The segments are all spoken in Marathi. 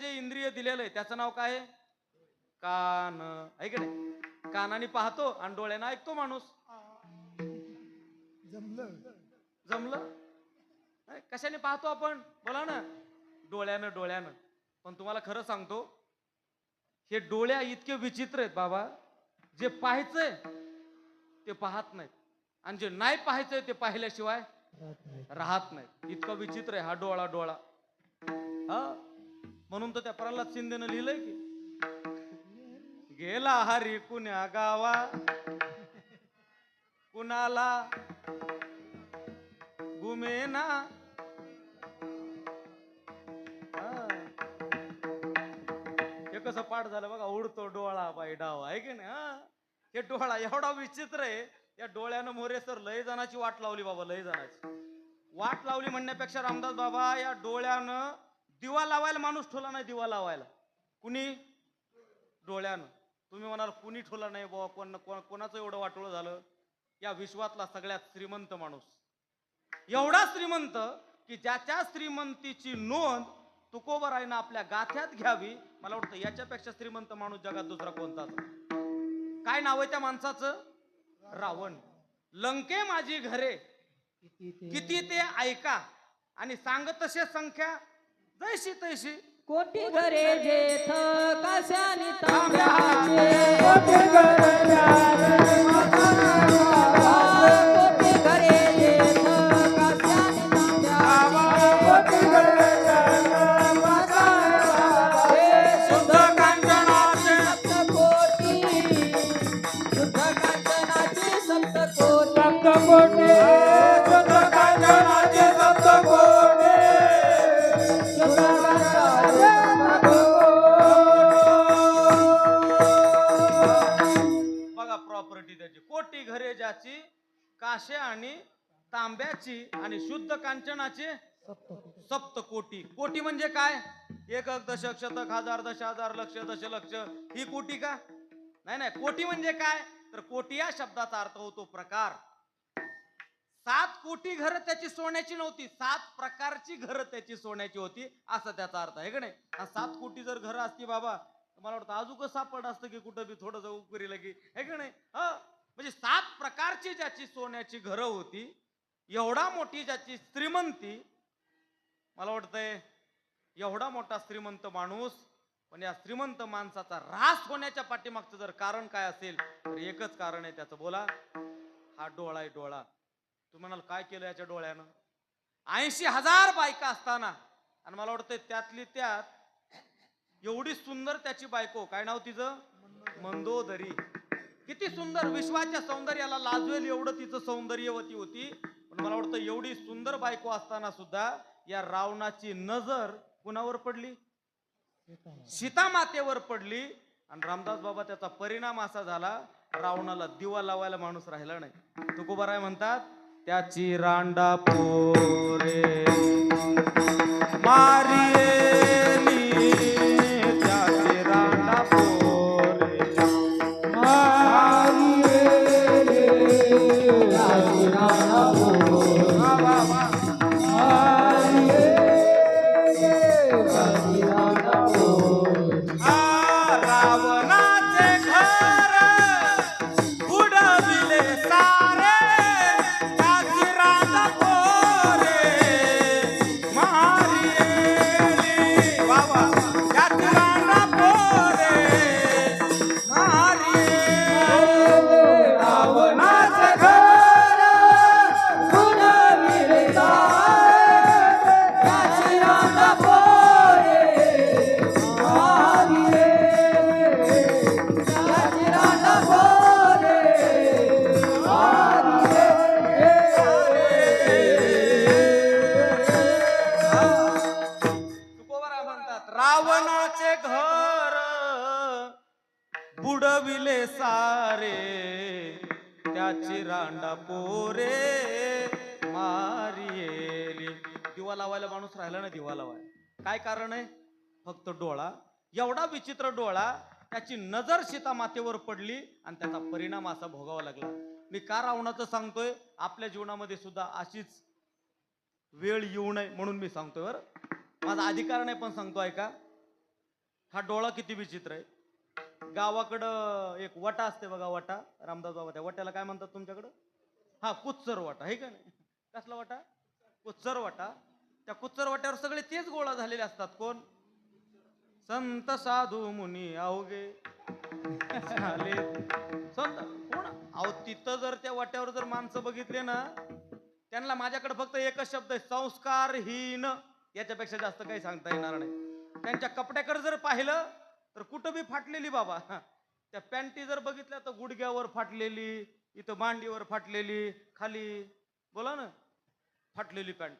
जे इंद्रिय दिलेलं आहे त्याचं नाव काय आहे? कान. ऐक नाही? कानाने पाहतो आणि डोळ्यानं ऐकतो माणूस. जमलं. जमलं? कशाने पाहतो आपण? बोला ना. डोळ्यानं डोळ्यानं. पण तुम्हाला खरं सांगतो हे डोळ्या इतके विचित्र आहेत बाबा. जे पाहायचंय ते पाहत नाहीत. आणि जे नाही पाहायचंय ते पाहिल्याशिवाय राहत नाही इतकं विचित्र आहे हा डोळा डोळा. हा? म्हणून तर त्या प्रल्हाद शिंदेनं लिहिलंय की गेला हरी कुण्या गावा कुणाला गुमेना. हा. हे कसं पाठ झालं बघा उडतो डोळा बाई डाव आहे की नाही हे डोळा एवढा विचित्र आहे या डोळ्यानं मोरे सर लय जणाची वाट लावली बाबा लय जणाची. वाट लावली म्हणण्यापेक्षा रामदास बाबा या डोळ्यानं दिवा लावायला माणूस ठेवला नाही दिवा लावायला. कुणी? डोळ्यानं. तुम्ही म्हणाल कुणी ठेवला नाही बाबा कोण कोणाचं एवढं वाटोळं झालं? या विश्वातला सगळ्यात श्रीमंत माणूस. एवढा श्रीमंत की ज्याच्या श्रीमंतीची नोंद तुकोबरायनं आपल्या गाथ्यात घ्यावी मला वाटतं याच्यापेक्षा श्रीमंत माणूस जगात दुसरा कोणताच काय नाव आहे त्या माणसाचं? रावण. लंके माझी घरे. किती ते ऐका. आणि सांगत तसे संख्या जैशी तैशी. कोटी घरे जेथ कशाने तांब्याचे कोटी कोटी घरे जेथ कशाने तांब्याचे कोटी गरजा शुद्ध कांचनाचे सप्तकोटी शुद्ध कांचनाचे सप्तकोटी सप्तकोटी शुद्ध काशे आणि तांब्याची आणि शुद्ध कांचनाची सप्त कोटी कोटी म्हणजे काय? एकक दशक शतक हजार दश हजार लक्ष दशलक्ष. ही कोटी का? नाही नाही. कोटी म्हणजे काय? तर कोटी या शब्दाचा अर्थ होतो प्रकार. सात कोटी घरं त्याची सोन्याची नव्हती. सात प्रकारची घरं त्याची सोन्याची होती असा त्याचा अर्थ आहे का नाही? सात कोटी जर घर असती बाबा मला वाटतं अजून सापड असतं की कुठं बी थोडं उकरी की हे का नाही? म्हणजे सात प्रकारची ज्याची सोन्याची घरं होती एवढा मोठी ज्याची श्रीमंती मला वाटतंय एवढा मोठा श्रीमंत माणूस पण या श्रीमंत माणसाचा रास होण्याच्या पाठीमागचं जर कारण काय असेल तर एकच कारण आहे त्याचं. बोला. हा डोळा आहे डोळा. तुम्ही म्हणाल काय केलं याच्या डोळ्यानं? ऐंशी हजार बायका असताना आणि मला वाटतंय त्यातली त्यात एवढी सुंदर त्याची बायको काय नाव तिचं? मंदोदरी. किती सुंदर विश्वाच्या सौंदर्याला लाजवेल एवढं तिचं सौंदर्यवती होती. पण मला वाटतं एवढी सुंदर बायको असताना सुद्धा या रावणाची नजर कुणावर पडली? सीता मातेवर पडली. आणि रामदास बाबा त्याचा परिणाम असा झाला रावणाला दिवा लावायला माणूस राहिला नाही. तुकोबाराय म्हणतात त्याची रांडा पोरे मारिये काय कारण आहे? फक्त डोळा. एवढा विचित्र डोळा त्याची नजर सीतामातेवर पडली आणि त्याचा परिणाम असा भोगावा लागला. मी का रावणाचं सांगतोय? आपल्या जीवनामध्ये सुद्धा अशीच वेळ येऊ नये म्हणून मी सांगतोय बरं. माझा अधिकार नाही पण सांगतो ऐका. हा डोळा किती विचित्र आहे. गावाकडं एक वटा असते बघा वटा. रामदास बाबा त्या वट्याला काय म्हणतात तुमच्याकडं? हा कुच्चर वाटा आहे का नाही? कसला वाटा? कुच्चर वाटा. त्या कुच्चर वाट्यावर सगळे तेच गोळा झालेले असतात. कोण? संत साधू मुनी अवघे. झाले. संत कोण? अहो तिथं जर त्या वाट्यावर जर माणसं बघितले ना त्यांना माझ्याकडे फक्त एकच शब्द आहे संस्कारहीन. याच्यापेक्षा जास्त काही सांगता येणार नाही. त्यांच्या कपड्याकडे जर पाहिलं तर कुठं बी फाटलेली बाबा. त्या पॅन्टी जर बघितल्या तर गुडघ्यावर फाटलेली इथं मांडीवर फाटलेली खाली बोला ना फाटलेली पॅन्ट.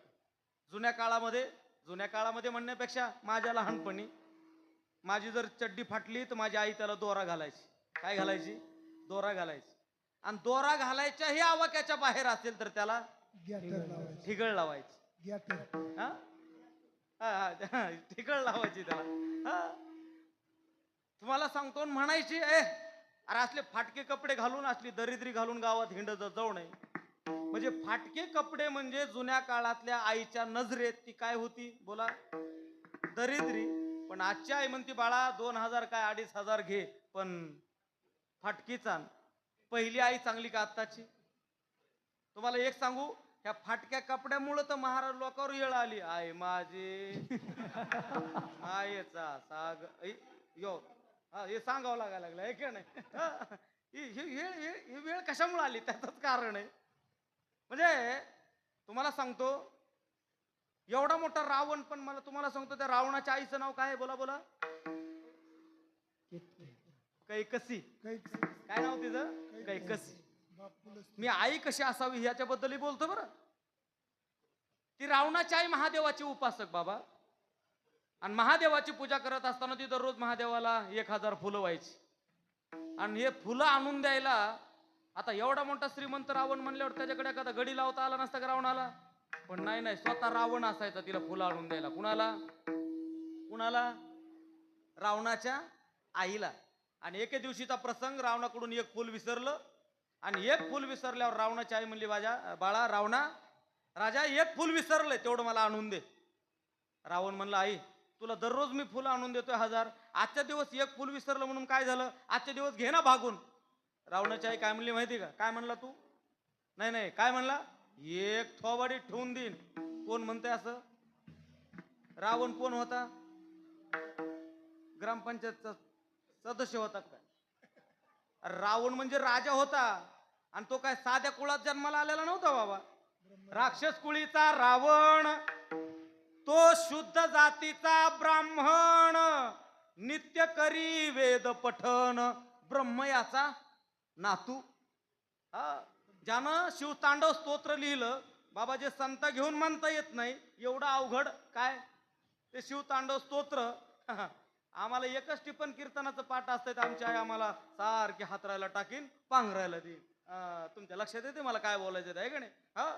जुन्या काळामध्ये जुन्या काळामध्ये म्हणण्यापेक्षा माझ्या लहानपणी माझी जर चड्डी फाटली तर माझी आई त्याला दोरा घालायची. काय घालायची? दोरा घालायची. आणि दोरा घालायच्याही आवाक्याच्या बाहेर असेल तर त्याला ठिगळ लावायची. हा? हा, हा, ठिगळ लावायची त्याला. हा. तुम्हाला सांगतो म्हणायची ए अरे असले फाटके कपडे घालून असली दरिद्री घालून गावात हिंडत जाऊ नये. म्हणजे फाटके कपडे म्हणजे जुन्या काळातल्या आईच्या नजरेत ती काय होती? बोला. दरिद्री. पण आजची आई म्हणती बाळा दोन हजार काय अडीच हजार घे. पण फाटकीचा पहिली आई चांगली का आत्ताची? तुम्हाला एक सांगू ह्या फाटक्या कपड्यामुळं तर महाराज लोकांवर येळ आली. आय माझे आयचा साग यो हा हे सांगावं लागायला लागलं आहे का नाही? वेळ ही वेळ कशामुळे आली? त्याचंच कारण आहे. म्हणजे तुम्हाला सांगतो एवढा मोठा रावण पण मला तुम्हाला सांगतो त्या रावणाच्या आईचं नाव काय आहे? बोला बोला. कैकसी. काय नाव तिचं? कैकसी. मी आई कशी असावी ह्याच्याबद्दलही बोलतो बरं. ती रावणाची आई महादेवाची उपासक बाबा. आणि महादेवाची पूजा करत असताना ती दररोज महादेवाला एक हजार फुलं व्हायची. आणि हे फुलं आणून द्यायला आता एवढा मोठा श्रीमंत रावण म्हणल्यावर त्याच्याकडे एखादा गडी लावता आला नसता का रावणाला? पण नाही नाही स्वतः रावण असायचा तिला फुलं आणून द्यायला. कुणाला? कुणाला? रावणाच्या आईला. आणि एके दिवशीचा प्रसंग रावणाकडून एक फुल विसरलं. आणि एक फुल विसरल्यावर रावणाची आई म्हणली बाजा बाळा रावणा राजा एक फुल विसरलंय तेवढं मला आणून दे. रावण म्हणला आई तुला दररोज मी फुलं आणून देतोय हजार. आजच्या दिवस एक फुल विसरलं म्हणून काय झालं? आजच्या दिवस घे ना भागून. रावणाची आई काय म्हणली माहिती का? काय म्हणला तू? नाही नाही. काय म्हणला? एक थोबाडी ठेवून देईन. कोण म्हणतंय असं? रावण कोण होता? ग्रामपंचायतचा सदस्य होता काय? रावण म्हणजे राजा होता. आणि तो काय साध्या कुळात जन्माला आलेला नव्हता बाबा. राक्षस कुळीचा रावण. तो शुद्ध जातीचा ब्राह्मण. नित्य करी वेद पठण. ब्रह्म याचा नातू. हा ज्यानं शिवतांडव स्तोत्र लिहिलं बाबा जे संत घेऊन म्हणता येत नाही एवढं अवघड काय? ते शिवतांडव स्तोत्र. आम्हाला एकच टिपण कीर्तनाचं पाठ असतंय आमची आई आम्हाला सारखी हातरायला टाकीन पांघरायला देईन. तुमच्या लक्षात येते मला काय बोलायचं आहे का नाही? हा?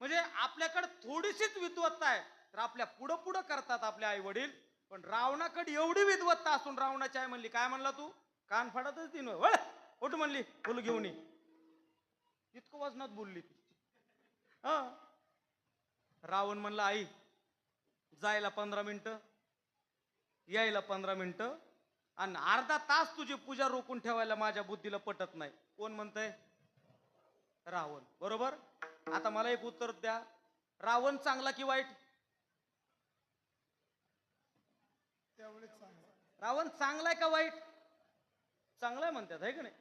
म्हणजे आपल्याकडे थोडीशीच विद्वत्ता आहे. तर आपल्या पुढं पुढं करतात आपले आई वडील पण रावणाकडे एवढी विद्वत्ता असून रावणाची आई म्हणली काय म्हणला तू? कान फाडतच दिन वळ उठ म्हणली फुल घेऊन ये. इतकं वजनात बोलली ती. हा? रावण म्हणला आई जायला पंधरा मिनिटं यायला पंधरा मिनिटं आणि अर्धा तास तुझी पूजा रोखून ठेवायला माझ्या बुद्धीला पटत नाही. कोण म्हणतंय? रावण. बरोबर? आता मला एक उत्तर द्या. रावण चांगला की वाईट? रावण चांगलाय का वाईट? चांगलाय म्हणतात आहे का नाही?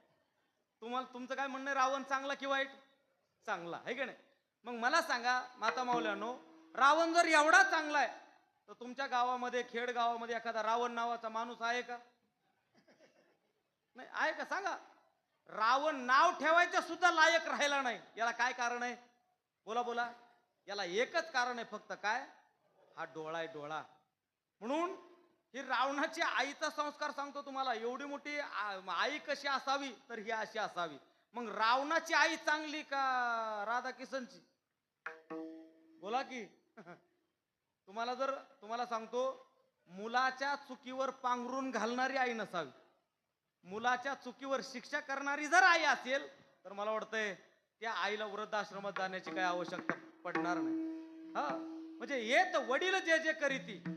तुम्हाला तुमचं काय म्हणणं आहे? रावण चांगला की वाईट? चांगला. आहे का नाही? मग मला सांगा माता माऊल्यानो रावण जर एवढा चांगला आहे तर तुमच्या गावामध्ये खेड गावामध्ये एखादा रावण नावाचा माणूस आहे का? नाही आहे का? सांगा. रावण नाव ठेवायचं सुद्धा लायक राहिला नाही. याला काय कारण आहे? बोला बोला. याला एकच कारण आहे फक्त काय? हा डोळा आहे डोळा. म्हणून ही रावणाची आईचा संस्कार सांगतो तुम्हाला. एवढी मोठी आई कशी असावी तर ही अशी असावी. मग रावणाची आई चांगली का राधा किशनची बोला की. तुम्हाला जर तुम्हाला सांगतो मुलाच्या चुकीवर पांघरून घालणारी आई नसावी. मुलाच्या चुकीवर शिक्षा करणारी जर आई असेल तर मला वाटतंय त्या आईला वृद्धाश्रमात जाण्याची काही आवश्यकता पडणार नाही. हा म्हणजे येत वडील जे जे करीती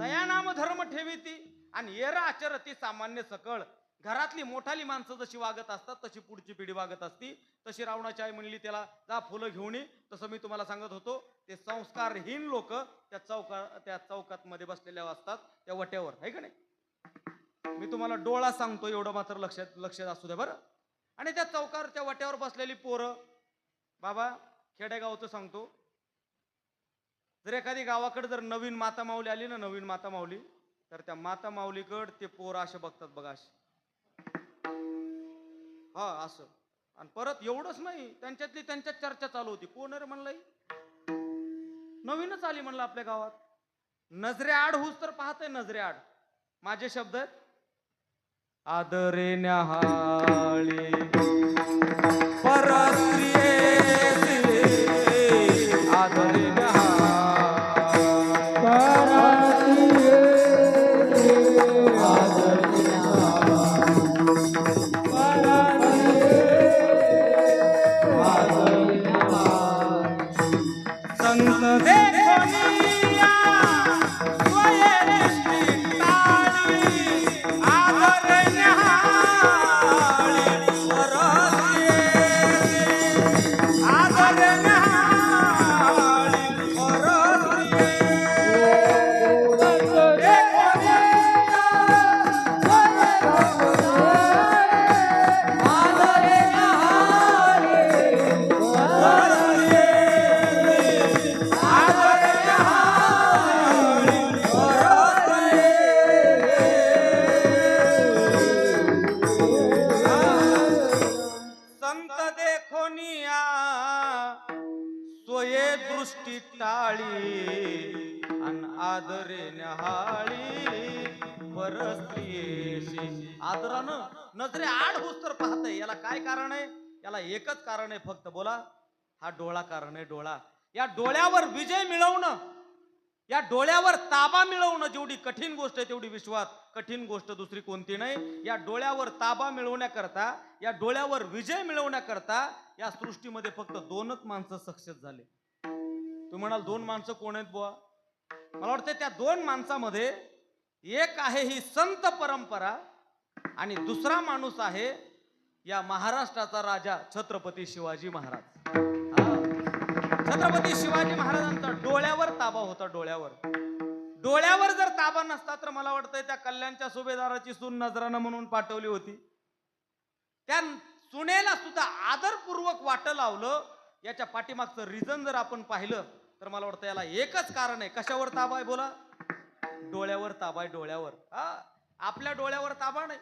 दया नाम धर्म ठेवीती आणि येरा आचरती सामान्य सकळ. घरातली मोठाली माणसं जशी वागत असतात तशी पुढची पिढी वागत असती. तशी रावणाची आई म्हणली त्याला जा फुलं घेऊन ये. तसं मी तुम्हाला सांगत होतो ते संस्कारहीन लोक त्या चौका त्या चौकात मध्ये बसलेल्या असतात त्या वट्यावर. आहे का नाही? मी तुम्हाला डोळा सांगतो एवढं मात्र लक्षात लक्षात असू द्या बरं. आणि त्या चौकार त्या वट्यावर बसलेली पोरं बाबा खेडेगावचं सांगतो जर एखादी गावाकडे जर नवीन माता माऊली आली ना नवीन माता माऊली तर त्या माता माऊलीकड ते पोर असे बघतात बघा असे हा असं. आणि परत एवढंच नाही त्यांच्यातली त्यांच्यात चर्चा चालू होती. कोण रे म्हणलंय नवीनच आली म्हणलं आपल्या गावात. नजरे आड हुस तर पाहतय नजरे आड. माझे शब्द आहेत. आदरे न्याहाळी परत दृष्टी टाळी अन आदरे न्याहाळी. परस्त्रियेशी आदरानं नजरे आड होस्तर पाहतय. याला काय कारण आहे? याला एकच कारण आहे फक्त. बोला. हा डोळा कारण आहे डोळा. या डोळ्यावर विजय मिळवणं या डोळ्यावर ताबा मिळवणं जेवढी कठीण गोष्ट आहे तेवढी विश्वात. कठीण गोष्ट दुसरी कोणती नाही. या डोळ्यावर ताबा मिळवण्याकरता या डोळ्यावर विजय मिळवण्याकरता या सृष्टीमध्ये फक्त दोनच माणसं सक्सेस झाले. तुम्ही म्हणाल दोन माणसं कोण आहेत बुवा? मला वाटतं त्या दोन माणसामध्ये एक आहे ही संत परंपरा आणि दुसरा माणूस आहे या महाराष्ट्राचा राजा छत्रपती शिवाजी महाराज. छत्रपती शिवाजी महाराजांचा डोळ्यावर ताबा होता डोळ्यावर. डोळ्यावर जर ताबा नसता तर मला वाटतंय त्या कल्याणच्या सुभेदाराची सून नजरानं म्हणून पाठवली होती. त्या सुनेला सुद्धा आदरपूर्वक वाटं लावलं याच्या पाठीमागचं रिझन जर आपण पाहिलं तर मला वाटतं याला एकच कारण आहे. कशावर ताबा आहे बोला? डोळ्यावर ताबा आहे डोळ्यावर. हा? आपल्या डोळ्यावर ताबा नाही.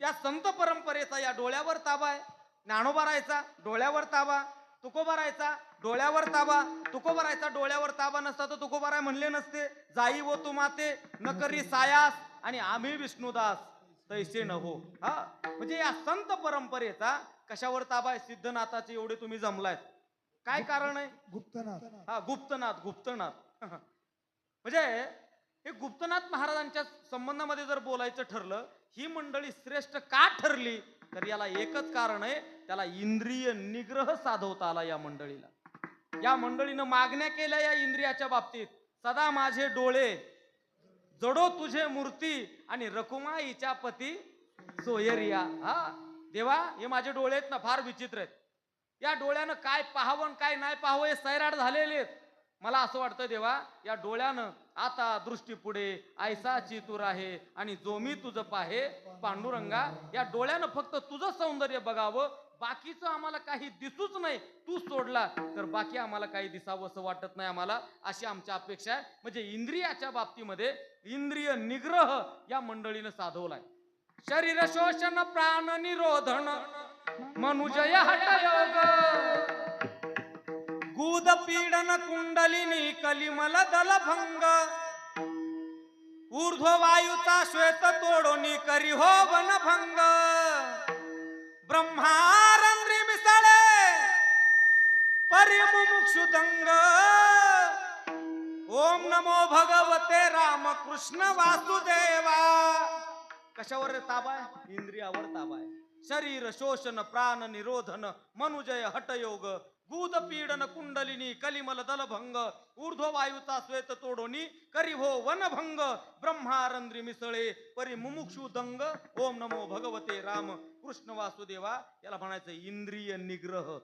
त्या संत परंपरेचा या डोळ्यावर ताबा आहे. नाणोबा राहायचा डोळ्यावर ताबा. तुकोबा राहायचा डोळ्यावर ताबा. तुकोबा राहायचा डोळ्यावर ताबा नसता तर तुकोबा राय म्हणले नसते. जाई व तू माते न करी सायास. आणि आम्ही विष्णुदास तैसे न हो. हा? म्हणजे या संत परंपरेचा कशावर ताबा आहे? सिद्धनाथाचे एवढे तुम्ही जमलायत. काय कारण आहे? गुप्तनाथ. हा गुप्तनाथ गुप्तनाथ. म्हणजे हे गुप्तनाथ महाराजांच्या संबंधामध्ये जर बोलायचं ठरलं ही मंडळी श्रेष्ठ का ठरली? तर याला एकच कारण आहे त्याला इंद्रिय निग्रह साधवता आला या मंडळीला. या मंडळीनं मागण्या केल्या या इंद्रियाच्या बाबतीत. सदा माझे डोळे जडो तुझे मूर्ती आणि रकुमाईच्या पती सोयरिया. हा देवा हे माझे डोळे आहेत ना फार विचित्र आहेत. या डोळ्यानं काय पाहावं आणि काय नाही पाहावं हे सैराट झालेले आहेत. मला असं वाटतं देवा या डोळ्यानं आता दृष्टी पुढे ऐसाची तूर आहे आणि जो मी तुझं पाहे पांडुरंगा या डोळ्यानं फक्त तुझं सौंदर्य बघावं बाकीचं आम्हाला काही दिसूच नाही तू सोडला तर बाकी आम्हाला काही दिसावं असं वाटत नाही आम्हाला. अशी आमची अपेक्षा आहे. म्हणजे इंद्रियाच्या बाबतीमध्ये इंद्रिय निग्रह या मंडळीनं साधवलाय. शरीर शोषण प्राण निरोधन. मनुजय हटयोग गूद पीडन कुंडलिनी कलिमल दल भंग श्वेत तोडोनी करी हो भंग ब्रह्मारंद्री मिसळे परिमुमुक्षुदंग ओम नमो भगवते राम कृष्ण वासुदेवा. कशावर ताबा आहे? इंद्रियावर ताबा आहे. शरीर शोषण प्राण निरोधन मनुजय हटयोग भूत पीडन कुंडलिनी कलिमल दलभंग ऊर्ध्व वायूचा श्वेत तोडोनी करी हो वनभंग ब्रह्मारंद्री मिसळे परी मुमुक्षु दंग ओम नमो भगवते राम कृष्ण वासुदेवा याला म्हणायचं इंद्रिय निग्रह.